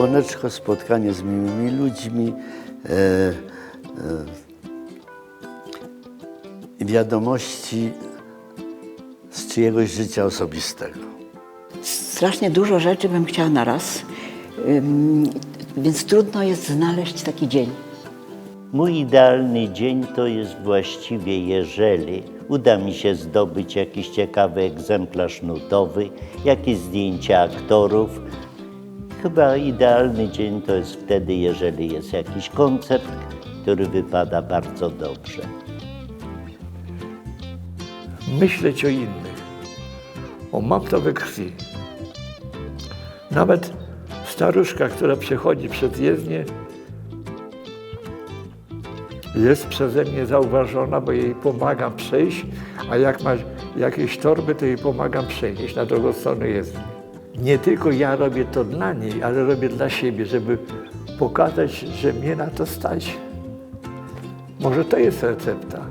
słoneczko, spotkanie z miłymi ludźmi, e, e, wiadomości z czyjegoś życia osobistego. Strasznie dużo rzeczy bym chciała naraz, ym, więc trudno jest znaleźć taki dzień. Mój idealny dzień to jest właściwie, jeżeli uda mi się zdobyć jakiś ciekawy egzemplarz nutowy, jakieś zdjęcia aktorów. Chyba idealny dzień to jest wtedy, jeżeli jest jakiś koncert, który wypada bardzo dobrze. myśleć o innych. O, mam to we krwi. Nawet staruszka, która przechodzi przez jezdnię, jest przeze mnie zauważona, bo jej pomagam przejść, a jak ma jakieś torby, to jej pomagam przenieść na drugą stronę jezdni. Nie tylko ja robię to dla niej, ale robię dla siebie, żeby pokazać, że mnie na to stać. Może to jest recepta.